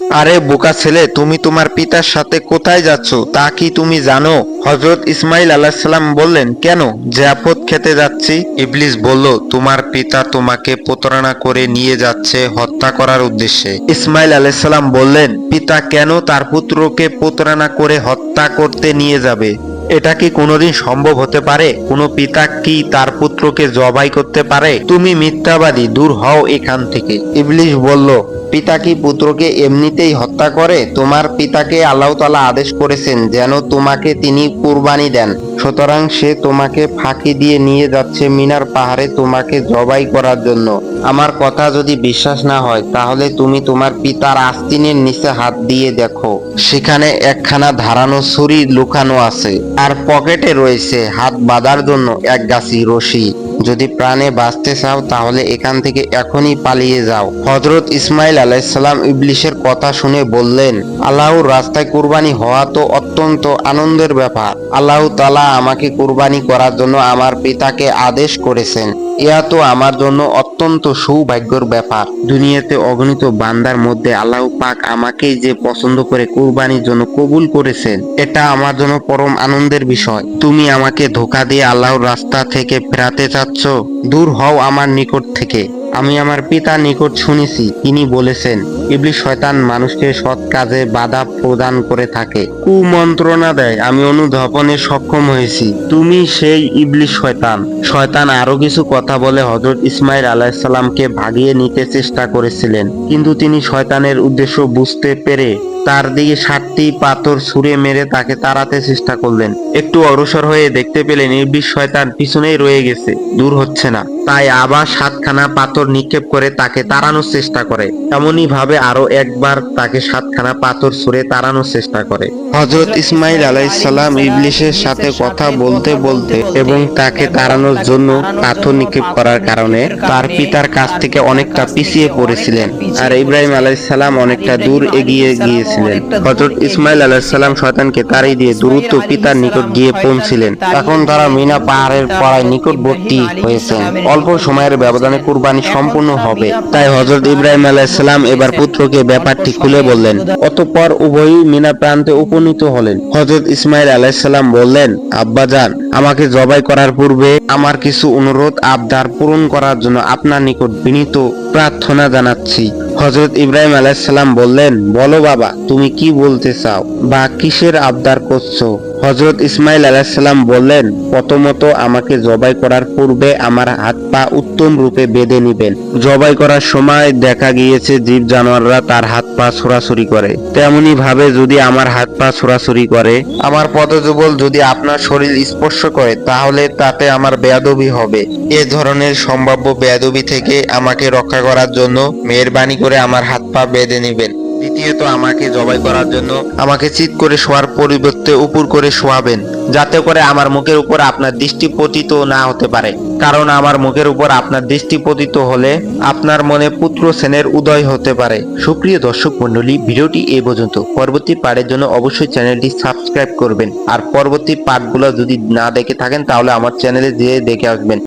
আরে বোকা ছেলে, তুমি তোমার পিতার সাথে কোথায় যাচ্ছ? তা কি তুমি জানো? হজরত ইসমাইল আলাহিসাল্লাম বললেন, কেন? জিয়াফত খেতে যাচ্ছি? ইবলিস বলল, তোমার পিতা তোমাকে প্রতারণা করে নিয়ে যাচ্ছে হত্যা করার উদ্দেশ্যে। ইসমাইল আলাহিসাল্লাম বললেন, পিতা কেন তার পুত্রকে প্রতারণা করে হত্যা করতে নিয়ে যাবে? এটা কি কোনোদিন সম্ভব হতে পারে? কোনো পিতা কি তার পুত্রকে জবাই করতে পারে? তুমি মিথ্যাবাদী, দূর হও এখান থেকে। ইবলিশ বলল, পিতা কি পুত্রকে এমনিতেই হত্যা করে? তোমার পিতাকে আল্লাহ আদেশ করেছেন যেন তোমাকে তিনি কুরবানি দেন। সুতরাং সে তোমাকে ফাঁকি দিয়ে নিয়ে যাচ্ছে মিনার পাহাড়ে তোমাকে জবাই করার জন্য। আমার কথা যদি বিশ্বাস না হয়, তাহলে তুমি তোমার পিতার আস্তিনের নিচে হাত দিয়ে দেখো। সেখানে একখানা ধারানো ছুরি লুকানো আছে। আর পকেটে রয়েছে হাত বাঁধার জন্য এক গাছি রশি। যদি প্রাণে বাঁচতে চাও, তাহলে এখান থেকে এখনই পালিয়ে যাও। হজরত ইসমাইল আলাইসাল্লাম ইবলিশের কথা শুনে বললেন, আল্লাহর রাস্তায় কুরবানি হওয়া তো অত্যন্ত আনন্দের ব্যাপার। আল্লাহ তালা আমাকে কুরবানি করার জন্য আমার পিতাকে আদেশ করেছেন। ইয়া তো আমার জন্য অত্যন্ত সৌভাগ্যর ব্যাপার। দুনিয়াতে অগণিত বান্দার মধ্যে আল্লাহ পাক আমাকেই যে পছন্দ করে কুরবানির জন্য কবুল করেছেন, এটা আমার জন্য পরম আনন্দের বিষয়। তুমি আমাকে ধোকা দিয়ে আল্লাহর রাস্তা থেকে ফেরাতে চাচ্ছ? দূর হও আমার নিকট থেকে। আমি আমার পিতার নিকট শুনেছি, তিনি বলেছেন ইবলি শয়তান মানুষকে সৎ কাজে বাধা প্রদান করে থাকে। কুমন্ত্রণা দেয়, আমি অনুধাবনে সক্ষম হয়েছি। তুমি সেই ইবলি শয়তান। শয়তান আরও কিছু কথা বলে হজরত ইসমাইল আলাহিসাল্লামকে ভাগিয়ে নিতে চেষ্টা করেছিলেন। কিন্তু তিনি শয়তানের উদ্দেশ্য বুঝতে পেরে তার দিকে সাতটি পাথর ছুঁড়ে মেরে তাকে তাড়াতে চেষ্টা করলেন। একটু অগ্রসর হয়ে দেখতে পেলেন ইবলিশ শয়তান পিছনেই রয়ে গেছে, দূর হচ্ছে না। তাই আবার সাতখানা পাথর নিক্ষেপ করে তাকে তাড়ানোর চেষ্টা করে। এমনই ভাবে আরও একবার তাকে সাতখানা পাথর ছুঁড়ে তাড়ানোর চেষ্টা করে। হজরত ইসমাইল আলাইসাল্লাম ইবলিশের সাথে কথা বলতে বলতে এবং তাকে তাড়ানোর জন্য পাথর নিক্ষেপ করার কারণে তার পিতার কাছ থেকে অনেকটা পিছিয়ে পড়েছিলেন আর ইব্রাহিম আলাইসাল্লাম অনেকটা দূর এগিয়ে গিয়েছিলেন। হজরত ইসমাইল আলাইসাল্লাম শয়তানকে তাড়িয়ে দিয়ে দ্রুত পিতার নিকট গিয়ে পৌঁছিলেন। তখন তারা মিনা পাহাড়ের পড়ায় নিকটবর্তী হয়েছেন। অল্প সময়ের ব্যবধানে কুরবানি সম্পূর্ণ হবে। তাই হজরত ইব্রাহিম আলাইসাল্লাম এবার পুত্রকে ব্যাপারটি খুলে বললেন। অতঃপর উভয়ই মিনা প্রান্তে উপনীত হলেন। হজরত ইসমাইল আলাইসাল্লাম বললেন আব্বাজান আমাকে জবাই করার পূর্বে আমার কিছু অনুরোধ আবদার পূরণ করার জন্য আপনার নিকট বিনীত প্রার্থনা জানাচ্ছি। হজরত ইব্রাহিম আলাইসাল্লাম বললেন, বলো বাবা, তুমি কি বলতে চাও বা কিসের আবদার করছ? হজরত ইসমাইল আলাহিসাল্লাম বললেন, প্রথমত আমাকে জবাই করার পূর্বে আমার হাত পা উত্তম রূপে বেঁধে নিবেন। জবাই করার সময় দেখা গিয়েছে জীব জানোয়াররা তার হাত পা ছোড়াছুরি করে। তেমনি ভাবে যদি আমার হাত পা ছোড়াছুরি করে, আমার পদযুগল যদি আপনার শরীর স্পর্শ করে, তাহলে তাতে আমার বেয়াদবি হবে। এ ধরনের সম্ভাব্য বেয়াদবি থেকে আমাকে রক্ষা করার জন্য মেহরবানি করে আমার হাত পা বেঁধে নিবেন। দ্বিতীয়ত আমাকে জবাই করার জন্য আমাকে চিৎ করে শোয়ার পরিবর্তে উপর করে শোয়াবেন, যাতে করে আমার মুখের উপর আপনার দৃষ্টি পতিত না হতে পারে। কারণ আমার মুখের উপর আপনার দৃষ্টি পতিত হলে আপনার মনে পুত্র সেনের উদয় হতে পারে। সুপ্রিয় দর্শক মণ্ডলী, ভিডিওটি এই পর্যন্ত। পরবর্তী পার্টের জন্য অবশ্যই চ্যানেলটি সাবস্ক্রাইব করবেন। আর পরবর্তী পার্টগুলো যদি না দেখে থাকেন, তাহলে আমার চ্যানেলে যেয়ে দেখে আসবেন।